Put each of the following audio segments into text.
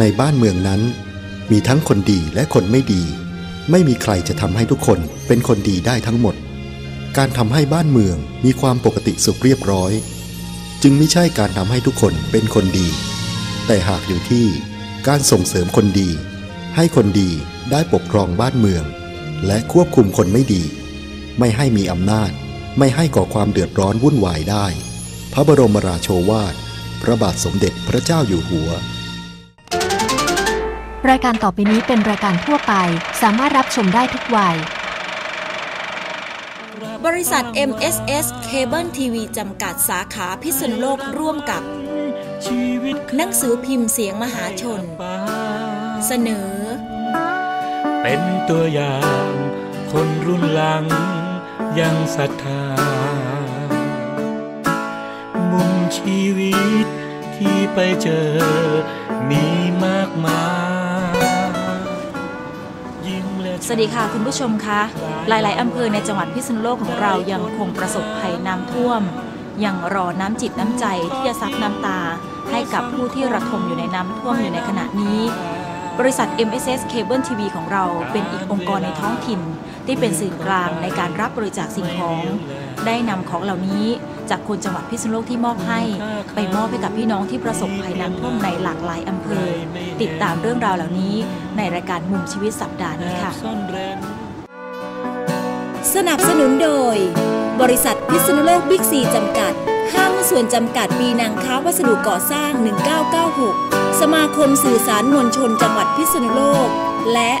ในบ้านเมืองนั้น มีทั้งคนดีและคนไม่ดี ไม่มีใครจะทำให้ทุกคนเป็นคนดีได้ทั้งหมด การทำให้บ้านเมืองมีความปกติสุขเรียบร้อย จึงไม่ใช่การทำให้ทุกคนเป็นคนดี แต่หากอยู่ที่การส่งเสริมคนดี ให้คนดีได้ปกครองบ้านเมือง และควบคุมคนไม่ดี ไม่ให้มีอำนาจ ไม่ให้ก่อความเดือดร้อนวุ่นวายได้ พระบรมราโชวาท พระบาทสมเด็จพระเจ้าอยู่หัว รายการต่อไปนี้เป็นรายการทั่วไป สามารถรับชมได้ทุกวัย บริษัท MSS Cable TV จำกัดสาขาพิษณุโลกร่วมกับ หนังสือพิมพ์เสียงมหาชน เสนอ เป็นตัวอย่างคนรุ่นหลังยังศรัทธา ชีวิตที่ไปเจอมีมากมายสวัสดีค่ะคุณผู้ชมคะหลาย ๆอำเภอในจังหวัดพิษณุโลกของเรายังคงประสบภัยน้ำท่วม ยังรอน้ำจิตน้ำใจที่จะซับน้ำตาให้กับผู้ที่ระทมอยู่ในน้ำท่วมอยู่ในขณะนี้ บริษัท MSS Cable TV ของเราเป็นอีกองค์กรในท้องถิ่น ที่เป็นสื่อกลางในการรับบริจาคสิ่งของ ได้นำของเหล่านี้ จากคนจังหวัดพิษณุโลกที่มอบให้ ไปมอบให้กับพี่น้องที่ประสบภัยน้ำท่วมในหลากหลายอำเภอ ติดตามเรื่องราวเหล่านี้ ในรายการมุมชีวิตสัปดาห์นี้ค่ะซ่อนเร้นสนับสนุนโดย บริษัทพิษณุโลกบิ๊กซีจำกัด ห้างหุ้นส่วนจำกัดปีนังค้าวัสดุก่อสร้าง 1996 สมาคมสื่อสารมวลชนจังหวัดพิษณุโลก และ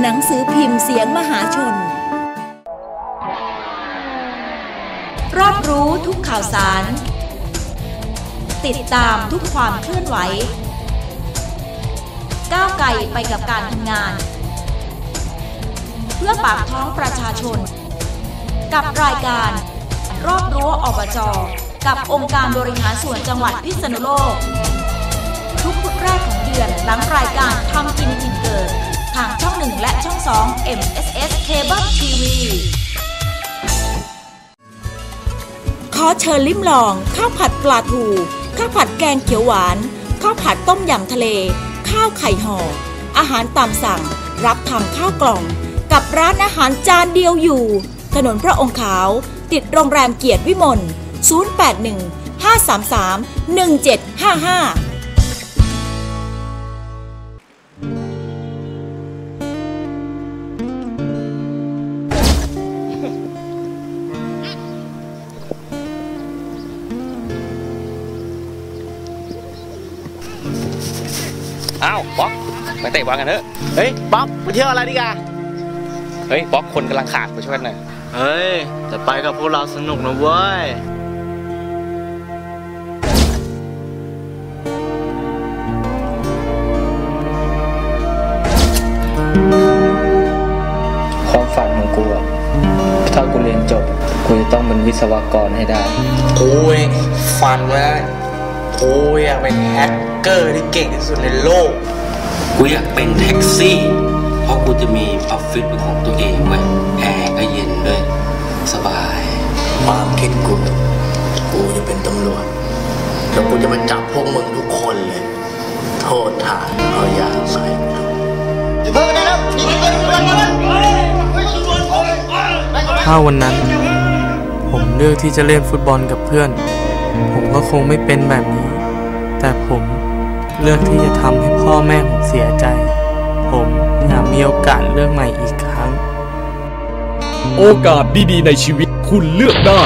หนังสือพิมพ์เสียงมหาชน รอบรู้ทุกข่าวสาร ติดตามทุกความเคลื่อนไหว ก้าวไกลไปกับการทำงาน เพื่อปากท้องประชาชน กับรายการ รอบรั้วอบจกับองค์การบริหารส่วนจังหวัดพิษณุโลก ทุกพุธแรกของเดือนหลังรายการทำกินกินเกิด ทางช่อง1และช่อง2 MSS Cable TV ขอเชิญลิ้มลองข้าวผัดปลาทู ข้าวผัดแกงเขียวหวาน ข้าวผัดต้มยำทะเล ข้าวไข่ห่อ อาหารตามสั่ง รับทำข้าวกล่อง กับร้านอาหารจานเดียวอยู่ ถนนพระองค์ขาว ติดโรงแรมเกียรติวิมล 081 533 1755 ไปเตะบอลกันเถอะ เฮ้ยบ๊อบไปเที่ยวอะไรดีกะเฮ้ยบ๊อกคนกำลังขาดมาช่วยกันหน่อย เฮ้ยจะไปกับพวกเราสนุกนะเว้ยความฝันของกูอะถ้ากูเรียนจบ กูจะต้องเป็นวิศวกรให้ได้กูเองฟันไว้แล้วกูอยากเป็นแฮกเกอร์ที่เก่งที่สุดในโลก กูอยากเป็นแท็กซี่ เพราะกูจะมีออฟฟิศเป็นของตัวเองเว้ยแอร์ก็เย็นด้วย สบาย ความคิดกู กูจะเป็นตำรวจ แล้วกูจะมาจับพวกมึงทุกคนเลย โทษฐานเอายาใส่ถ้าวันนั้น ผมเลือกที่จะเล่นฟุตบอลกับเพื่อน ผมก็คงไม่เป็นแบบนี้ แต่ผมเลือกที่จะทำให้พ่อแม่ผม เสียใจ ผมอยากมีโอกาสเลือกใหม่อีกครั้ง โอกาสดีๆ ในชีวิตคุณเลือกได้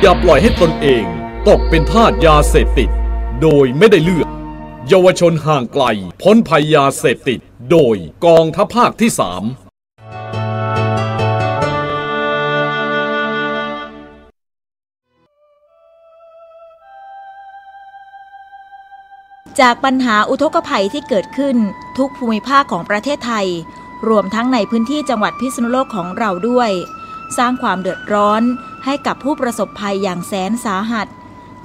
อย่าปล่อยให้ตนเองตกเป็นทาสยาเสพติด โดยไม่ได้เลือก เยาวชนห่างไกล พ้นภัยยาเสพติด โดยกองทัพภาคที่สาม จากปัญหาอุทกภัยที่เกิดขึ้นทุกภูมิภาคของประเทศไทย รวมทั้งในพื้นที่จังหวัดพิษณุโลกของเราด้วย สร้างความเดือดร้อนให้กับผู้ประสบภัยอย่างแสนสาหัส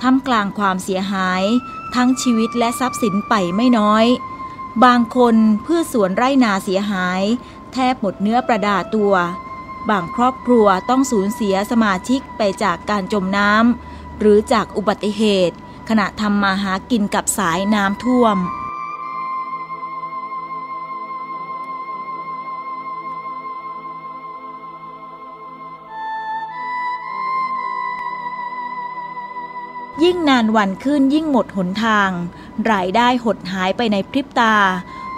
ท่ามกลางความเสียหาย ทั้งชีวิตและทรัพย์สินไปไม่น้อย บางคนพืชสวนไร่นาเสียหาย แทบหมดเนื้อประดาตัว บางครอบครัวต้องสูญเสียสมาชิกไปจากการจมน้ำหรือจากอุบัติเหตุ ขณะทำมาหากินกับสายน้ำท่วม ยิ่งนานวันขึ้นยิ่งหมดหนทาง รายได้หดหายไปในพริบตา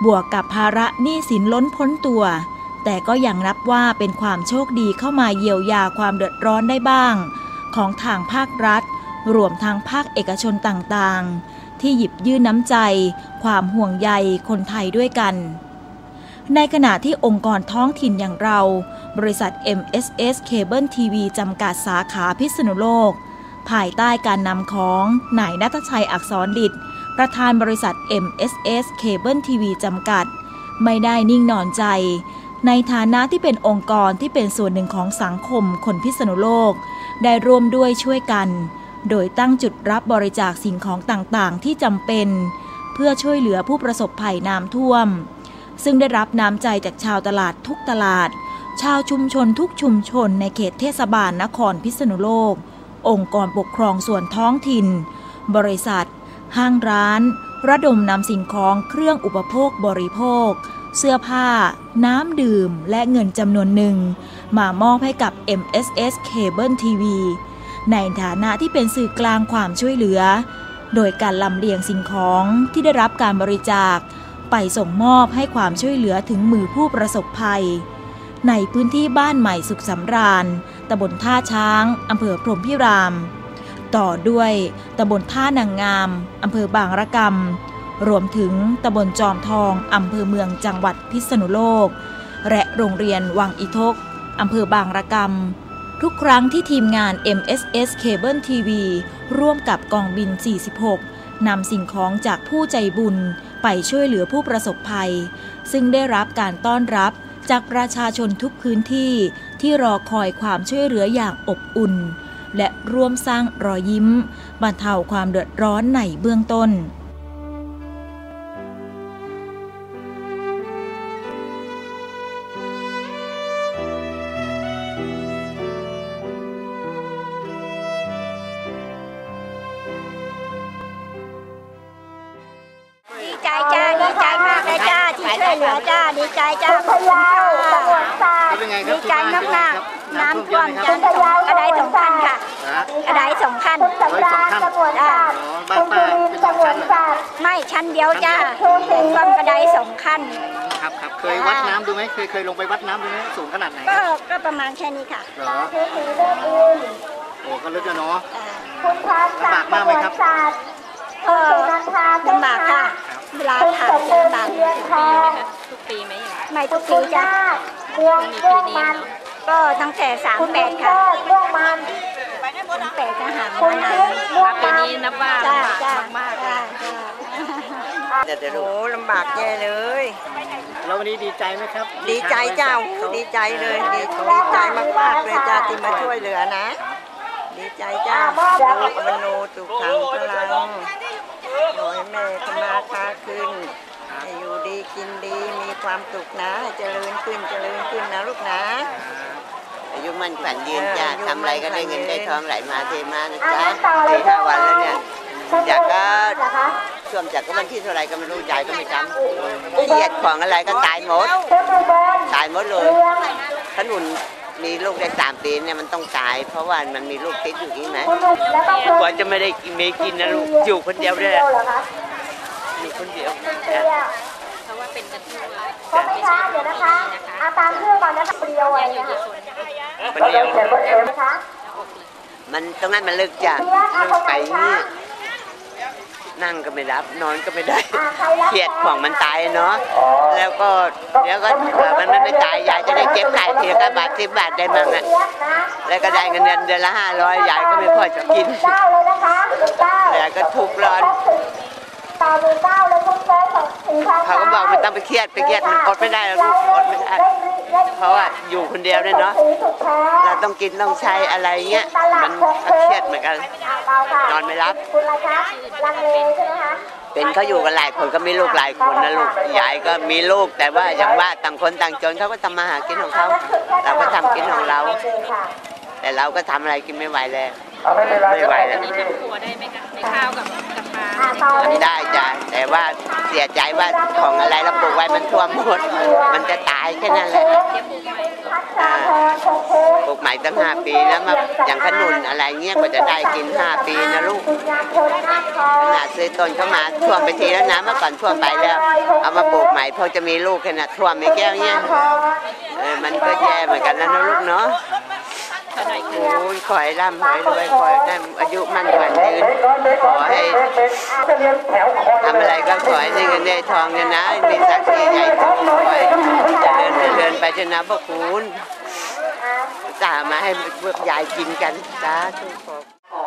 บวกกับภาระหนี้สินล้นพ้นตัว แต่ก็ยังนับว่าเป็นความโชคดีเข้ามาเยียวยาความเดือดร้อนได้บ้าง ของทางภาครัฐ รวมทางภาคเอกชนต่างๆ ที่หยิบยื่นน้ำใจ ความห่วงใยคนไทยด้วยกัน ในขณะที่องค์กรท้องถิ่นอย่างเรา บริษัท MSS Cable TV จำกัดสาขาพิษณุโลก ภายใต้การนำของนายนัทชัยอักษรดิตประธานบริษัท MSS Cable TV จำกัด ไม่ได้นิ่งนอนใจ ในฐานะที่เป็นองค์กรที่เป็นส่วนหนึ่งของสังคมคนพิษณุโลก ได้ร่วมด้วยช่วยกัน โดยตั้งจุดรับบริจาคสิ่งของต่างๆ ที่จำเป็น เพื่อช่วยเหลือผู้ประสบภัยน้ำท่วม ซึ่งได้รับน้ำใจจากชาวตลาดทุกตลาด ชาวชุมชนทุกชุมชนในเขตเทศบาลนครพิษณุโลก องค์กรปกครองส่วนท้องถิ่น บริษัท ห้างร้าน ระดมนำสิ่งของเครื่องอุปโภคบริโภค เสื้อผ้า น้ำดื่ม และเงินจำนวนหนึ่ง มามอบให้กับ MSS Cable TV ในฐานะที่เป็นสื่อกลางความช่วยเหลือ โดยการลำเลียงสิ่งของที่ได้รับการบริจาค ไปส่งมอบให้ความช่วยเหลือถึงมือผู้ประสบภัย ในพื้นที่บ้านใหม่สุขสำราญตำบลท่าช้างอำเภอพรหมพิราม ต่อด้วยตำบลท่านางงามอำเภอบางระกำรวมถึงตำบลจอมทองอำเภอเมืองจังหวัดพิษณุโลก และโรงเรียนวังอิทกอำเภอบางระกำ ทุกครั้งที่ทีมงาน MSS Cable TV ร่วมกับกองบิน 46 นำสิ่งของจากผู้ใจบุญไปช่วยเหลือผู้ประสบภัย ซึ่งได้รับการต้อนรับจากประชาชนทุกพื้นที่ที่รอคอยความช่วยเหลืออย่างอบอุ่น และร่วมสร้างรอยยิ้มบรรเทาความเดือดร้อนในเบื้องต้น ไม่ชั้นเดียวจ้าท่วมกระไดสองคันครับครับเคยวัดน้ำดูไหมเคยเคยลงไปวัดน้ำดูไหมสูงขนาดไหนก็ก็ประมาณแค่นี้ค่ะเหรอโอ้ก็ลึกอะเนาะลำบากมากไหมครับก็ลำบากค่ะเวลาถ่ายลำบากทุกปีไหมไม่ทุกปีจ้ามีปีนี้เนาะก็ตั้งแต่สามแปดค่ะสามแปดก็หามานานปีนี้นับว่าจ้าลำบากจ้ามากๆ จ้าโอ้ลำบากแย่เลย แล้ววันนี้ดีใจไหมครับ ดีใจเจ้าดีใจเลยดีดีใจมากๆเลยจ้าที่มาช่วยเหลือนะ ดีใจจ้าลูกอมโนตุกขังพลังขอให้แม่ขมาค้าขึ้นให้อยู่ดีกินดีมีความสุขนะให้เจริญขึ้นเจริญขึ้นนะลูกนะอายุมั่นขวัญยืนจ้าเอออายุทำอะไรก็ได้เงินมั่นขวัญยืนได้ทองไหลมาเทมานะจ๊ะสี่ห้าวันแล้วเนี่ยอยากก็ ช่วงจากก็วันที่เท่าไหรก็ไม่รู้ยายก็ไม่จำเครียดของอะไรก็ตายหมด ตายหมดเลยขนุนมีลูกได้สามปีเนี่ยมันต้องตาย เพราะว่ามันมีลูกติดอยู่นี่ไหมกว่าจะไม่ได้กินไม่กินนะลูกอยู่คนเดียวเลยอยู่คนเดียวเพราะว่าเป็นกันทั่วก็ไม่ช้าเดี๋ยวนะคะอาตามเพื่อนก่อนนะคะเดียวอะไรนะคะคนเดียวนะคะมันตรงนั้นมันลึกจ้ะลึกไปนี่ นั่งก็ไม่รับนอนก็ไม่ได้เครียดของมันตายเนาะแล้วก็เดี๋ยวก็เผื่อมันไม่ตายยายจะได้เก็บขายทีละก็บาทสิบบาทได้มั่งอะแล้วก็ได้เงินเดือนเดือนละห้าร้อยยายก็ไม่พอจะกินเก้าเลยนะคะเก้ายายก็ทุกข์ร้อนตาดูเก้าเลยคุณแม่ของสี่พันเขาก็บอกไม่ต้องไปเครียดไปเครียดมันอดไม่ได้หรอกลูกอดไม่ได้ เพราะว่าอยู่คนเดียวเนี่ยเนาะเราต้องกินต้องใช้อะไรเงี้ยมันก็เครียดเหมือนกันนอนไม่รับคุณอะไรคะลังเลใช่ไหมคะเป็นเขาอยู่กันหลายคนก็มีลูกหลายคนนะลูกยายก็มีลูก แต่ว่าอย่างว่าต่างคนต่างจนเขาก็ทำมาหากินของเขาเราก็ทำกินของเรา แต่เราก็ทำอะไรกินไม่ไหวแล้วไม่ไหวแล้วนี่ทำครัวได้ไหมคะในข้าวกับ ทำได้จ้ะแต่ว่าเสียใจว่าของอะไรเราปลูกไว้มันท่วมหมด มันจะตายแค่นั้นแหละอ่าปลูกใหม่ตั้งห้าปีแล้วมาอย่างขนุนอะไรเงี้ยกว่าจะได้กินห้าปีนะลูกขนาดซื้อต้นเข้ามาท่วมไปทีแล้วนะเมื่อก่อนท่วมไปแล้ว เอามาปลูกใหม่พอจะมีลูกขนาดท่วมไม่แก้วเนี่ยเออมันก็แย่เหมือนกันนะนะลูกเนาะ โอ้ยขอให้ร่ำขอให้รวยขอให้ได้อายุมั่นขวัญยืนขอให้ทำอะไรก็ขอให้ได้เงินได้ทองเนี่ยนะมีสักดิ์ศรีใหญ่โตขอให้เจริญเจริญไปชนะพระคุณจ่ามาให้พวกยายกินกันสาธุขอ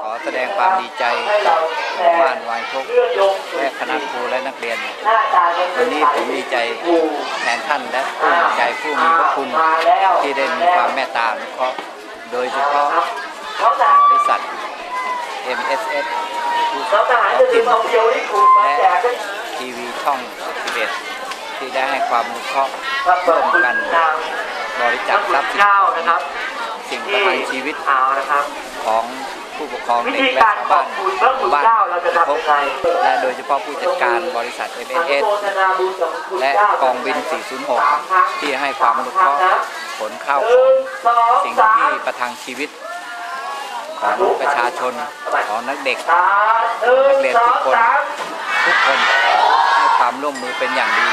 ขอแสดงความดีใจกับหมู่บ้านวายทุกและคณะครูและนักเรียน วันนี้ผมดีใจแทนท่านและผู้มีใจผู้มีพระคุณที่ได้มีความเมตตาอนุเคราะห์ โดยเฉพาะบริษัท MSS ผู้ท้องถิ่นและทีวีช่อง 11 ที่ได้ให้ความอนุเคราะห์ร่วมกันบริจาคทรัพย์สินสิ่งประทังชีวิตของ ผู้ปกครองเด็กและชาวบ้านหมู่บ้านพบและโดยเฉพาะผู้จัดการบริษัท MSS และกองบิน 406 ที่ให้ความอนุเคราะห์ผลข้าวของสิ่งที่ประทังชีวิตของประชาชนของนักเด็ก นักเรียนทุกคนทุกคนให้ความร่วมมือเป็นอย่างดี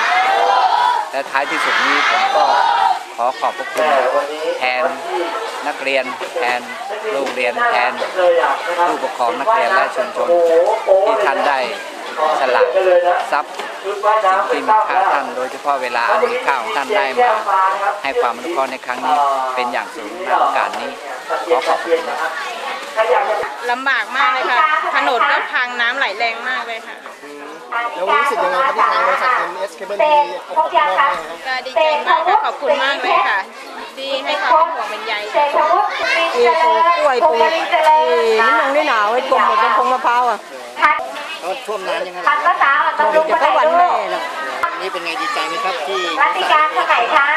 และท้ายที่สุดนี้ผมก็ขอขอบพระคุณแทน นักเรียนแทนโรงเรียนแทนผู้ปกครองนักเรียนและชุมชนที่ท่านได้สละทรัพย์สิ่งที่มีค่าท่านโดยเฉพาะเวลาอันมีค่าของท่านได้มาให้ความอนุเคราะห์ในครั้งนี้เป็นอย่างสูงในโอกาสนี้ขอขอบคุณครับลำบากมากเลยค่ะ ถนนก็พังน้ำไหลแรงมากเลยค่ะแล้วรู้สึกยังไงครับที่ทางบริษัท MS Cable TV เอาของมอบให้ครับก็ดีใจมากค่ะขอบคุณมากเลยค่ะ ที่ให้ความเป็นห่วงเป็นใยค่ะมีปลูกกล้วยปลูกนี่นงนี่หนาวไอ้กลมเหมือนเป็นพงมะพร้าวอะแล้วท่วมนานยังไงท่วมจะก็วันแม่น่ะนี่เป็นไงดีใจไหมครับที่รัติการคนไหนคะ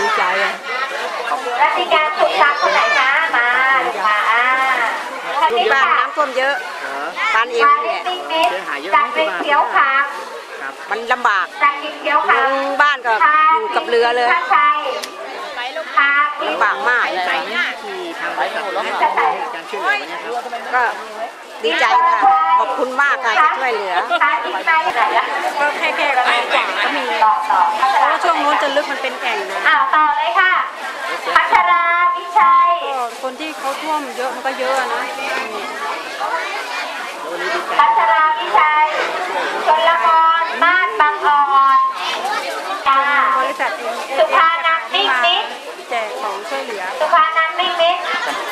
ดีใจอะรัติการสุดซักคนไหนคะมามาอ่าที่บ้านน้ำท่วมเยอะบ้านเอวเนี่ยเสียหายเยอะจากเป็นเขียวขาวมันลำบากจากเป็นเขียวลขาวงบ้านก็อยู่กับเรือเลยข้างชัยพาลำบากมากใจไหมที่ทางบริษัทได้ให้การช่วยเหลือวันนี้ครับ ก็ดีใจค่ะ ขอบคุณมากค่ะที่ช่วยเหลือ ก็แค่แค่ก็ไม่กว่าก็มีต่อต่อเพราะว่าช่วงนู้นจะลึกมันเป็นแอ่งนะอ้าวต่อเลยค่ะ พัชราวิชัย ก็คนที่เขาท่วมเยอะมันก็เยอะนะ พัชราวิชัยชนละมรบ้านบางอ่อนจ้าบริษัทเอง สุภานันท์นิ่งนิด แจกของช่วยเหลือสุภานันท์นิ่งนิด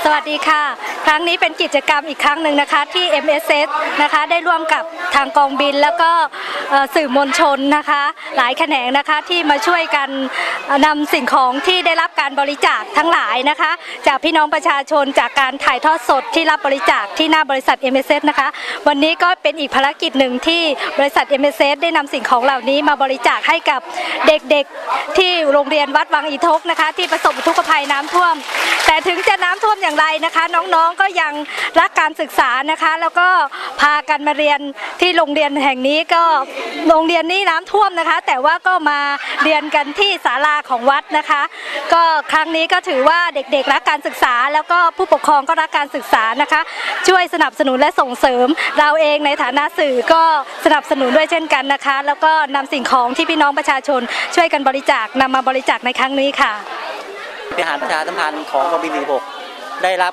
สวัสดีค่ะ ครั้งนี้เป็นกิจกรรมอีกครั้งหนึ่งนะคะที่ MSS นะคะได้ร่วมกับทางกองบินแล้วก็เอ่อ สื่อมวลชนนะคะ หลายแขนงนะคะที่มาช่วยกันเอ่อนำสิ่งของที่ได้รับการบริจาคทั้งหลายนะคะ จากพี่น้องประชาชนจากการถ่ายทอดสดที่รับบริจาคที่หน้าบริษัท MSS นะคะ วันนี้ก็เป็นอีกภารกิจหนึ่งที่บริษัท MSS ได้นำสิ่งของเหล่านี้มาบริจาคให้กับเด็กๆที่โรงเรียนวัดวังอีทกนะคะ ที่ประสบอุทกภัยน้ำท่วม แต่ถึงจะน้ำท่วมอย่างไรนะคะ น้องๆก็ยังรักการศึกษานะคะ แล้วก็พากันมาเรียนที่โรงเรียนแห่งนี้ก็โรงเรียนนี้น้ำท่วมนะคะ แต่ว่าก็มาเรียนกันที่ศาลาของวัดนะคะ ก็ครั้งนี้ก็ถือว่าเด็กๆรักการศึกษา แล้วก็ผู้ปกครองก็รักการศึกษานะคะ ช่วยสนับสนุนและส่งเสริม เราเองในฐานะสื่อก็สนับสนุนด้วยเช่นกันนะคะ แล้วก็นำสิ่งของที่พี่น้องประชาชน ช่วยกันบริจาคนำมาบริจาคในครั้งนี้ค่ะบริหารประชาสัมพันธ์ของกองบิน46ได้รับ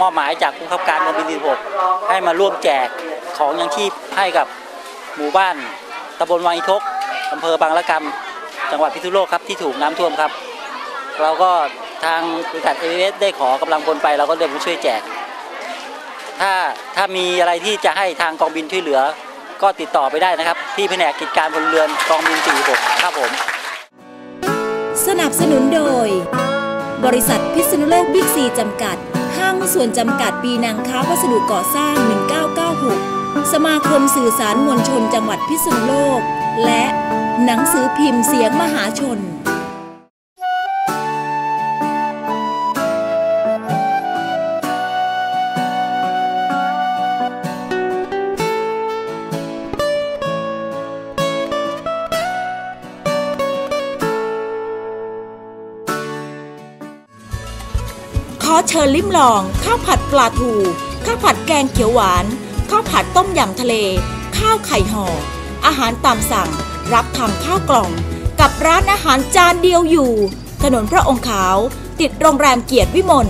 มอบหมายจากผู้ขับการกองบิน46ให้มาร่วมแจกของยังชีพให้กับ หมู่บ้านตำบลวังอีทกอำเภอบางละกำจังหวัดพิษณุโลกครับที่ถูกน้ำท่วมครับ เราก็ทางบริษัทเอเอสได้ขอกำลังพลไปเราก็เดินมาช่วยแจก ถ้าถ้ามีอะไรที่จะให้ทางกองบินช่วยเหลือ ก็ติดต่อไปได้นะครับ ที่แผนกกิจการพลเรือนกองบิน46ครับผม สนับสนุนโดย บริษัทพิษณุโลกบิ๊กซีจำกัด ห้างส่วนจำกัดปีนังค้าวัสดุก่อสร้าง 1996 สมาคมสื่อสารมวลชนจังหวัดพิษณุโลก และหนังสือพิมพ์เสียงมหาชนขอเชิญลิ้มลอง ข้าวผัดปลาทู ข้าวผัดแกงเขียวหวาน ข้าวผัดต้มยำทะเล ข้าวไข่ห่อ อาหารตามสั่ง รับทำข้าวกล่อง กับร้านอาหารจานเดียวอยู่ ถนนพระองค์ขาว ติดโรงแรมเกียรติวิมล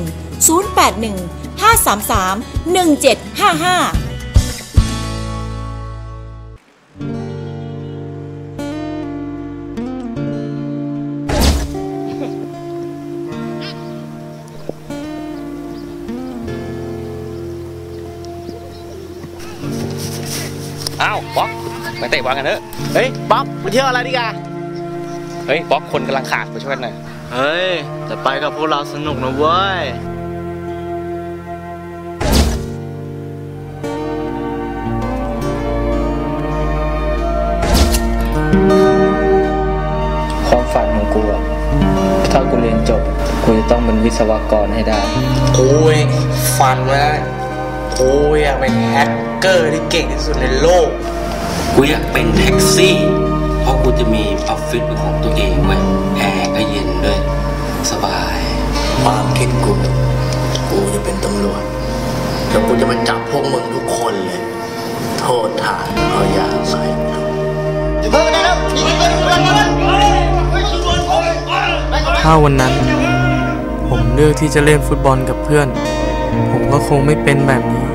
081 533 1755 ไปเตะบอลกันเถอะ เฮ้ยป๊อกไปเที่ยวอะไรดีกว่าเฮ้ยป๊อกคนกำลังขาดไปช่วยกันหน่อย เฮ้ย แต่ไปกับพวกเราสนุกนะเว้ยความฝันของกูอะถ้ากูเรียนจบ กูจะต้องเป็นวิศวกรให้ได้กูเองฝันไว้แล้วกูอยากเป็นแฮกเกอร์ที่เก่งที่สุดในโลก กูอยากเป็นแท็กซี่ เพราะกูจะมีออฟฟิศเป็นของตัวเองเว้ยแอร์ก็เย็นด้วย สบาย ความคิดกู กูจะเป็นตำรวจ แล้วกูจะมาจับพวกมึงทุกคนเลย โทษฐานเอายาใส่ถ้าวันนั้น ผมเลือกที่จะเล่นฟุตบอลกับเพื่อน ผมก็คงไม่เป็นแบบนี้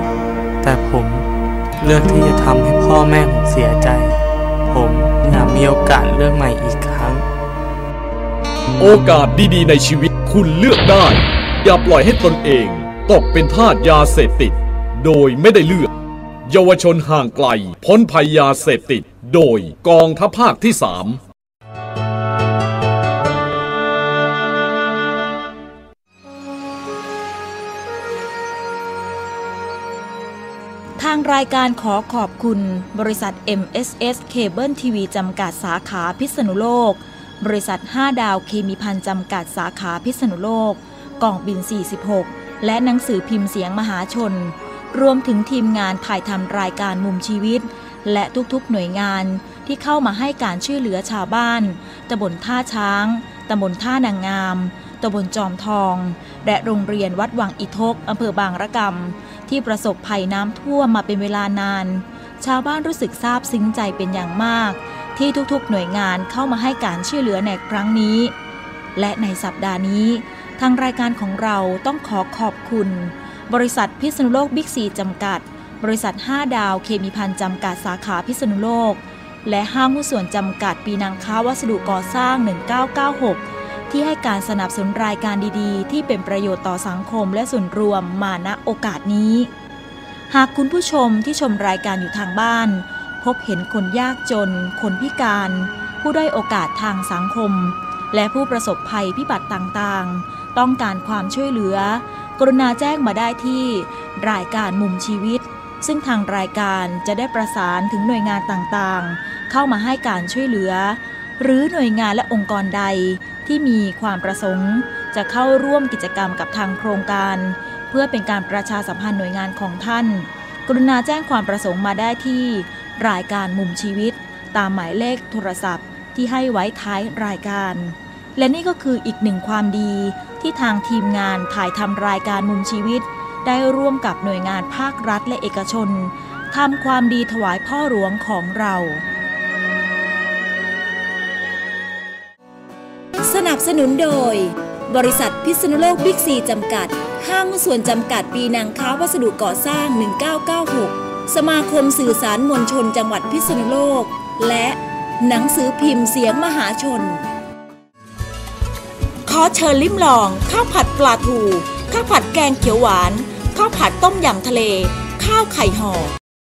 แต่ผม เลือกที่จะทำให้พ่อแม่ผมเสียใจ ผมอยากมีโอกาสเลือกใหม่อีกครั้ง โอกาสดีๆ ในชีวิตคุณเลือกได้ อย่าปล่อยให้ตนเองตกเป็นทาสยาเสพติด โดยไม่ได้เลือก เยาวชนห่างไกล พ้นภัยยาเสพติด โดยกองทัพภาคที่ 3 รายการขอขอบคุณ บริษัท MSS Cable TV จำกัดสาขาพิษณุโลก บริษัท 5 ดาวเคมีพันจำกัดสาขาพิษณุโลก กล่องบิน 46 และหนังสือพิมพ์เสียงมหาชน รวมถึงทีมงานถ่ายทำรายการมุมชีวิต และทุกๆหน่วยงานที่เข้ามาให้การช่วยเหลือชาวบ้านตำบลท่าช้างตำบลท่านางงามตำบลจอมทอง และโรงเรียนวัดวังอิทกอำเภอบางระกำ ที่ประสบภัยน้ำท่วมมาเป็นเวลานาน ชาวบ้านรู้สึกซาบซึ้งใจเป็นอย่างมาก ที่ทุกๆหน่วยงานเข้ามาให้การช่วยเหลือในครั้งนี้ และในสัปดาห์นี้ ทางรายการของเราต้องขอขอบคุณ บริษัทพิษณุโลกบิ๊กซีจำกัด บริษัท 5 ดาวเคมีพันจำกัดสาขาพิษณุโลก และห้างหุ้นส่วนจำกัดปีนังค้าวัสดุก่อสร้าง 1996 ที่ให้การสนับสนุนรายการดีๆ ที่เป็นประโยชน์ต่อสังคมและส่วนรวมมาณโอกาสนี้ หากคุณผู้ชมที่ชมรายการอยู่ทางบ้าน พบเห็นคนยากจน คนพิการ ผู้ด้อยโอกาสทางสังคม และผู้ประสบภัยพิบัติต่างๆ ต้องการความช่วยเหลือ กรุณาแจ้งมาได้ที่ รายการมุมชีวิต ซึ่งทางรายการจะได้ประสานถึงหน่วยงานต่างๆ เข้ามาให้การช่วยเหลือ หรือหน่วยงานและองค์กรใด ที่มีความประสงค์ จะเข้าร่วมกิจกรรมกับทางโครงการ เพื่อเป็นการประชาสัมพันธ์หน่วยงานของท่าน กรุณาแจ้งความประสงค์มาได้ที่ รายการมุมชีวิต ตามหมายเลขโทรศัพท์ที่ให้ไว้ท้ายรายการ และนี่ก็คืออีกหนึ่งความดีที่ทางทีมงานถ่ายทำรายการมุมชีวิต ได้ร่วมกับหน่วยงานภาครัฐและเอกชนทำความดีถวายพ่อหลวงของเรา สนุนโดย บริษัทพิษณุโลกบิ๊กซีจำกัด ห้างส่วนจำกัดปีนังค้าวัสดุก่อสร้าง 1996 สมาคมสื่อสารมวลชนจังหวัดพิษณุโลก และหนังสือพิมพ์เสียงมหาชน ขอเชิญลิ้มลอง ข้าวผัดปลาทู ข้าวผัดแกงเขียวหวาน ข้าวผัดต้มยำทะเล ข้าวไข่ห่อ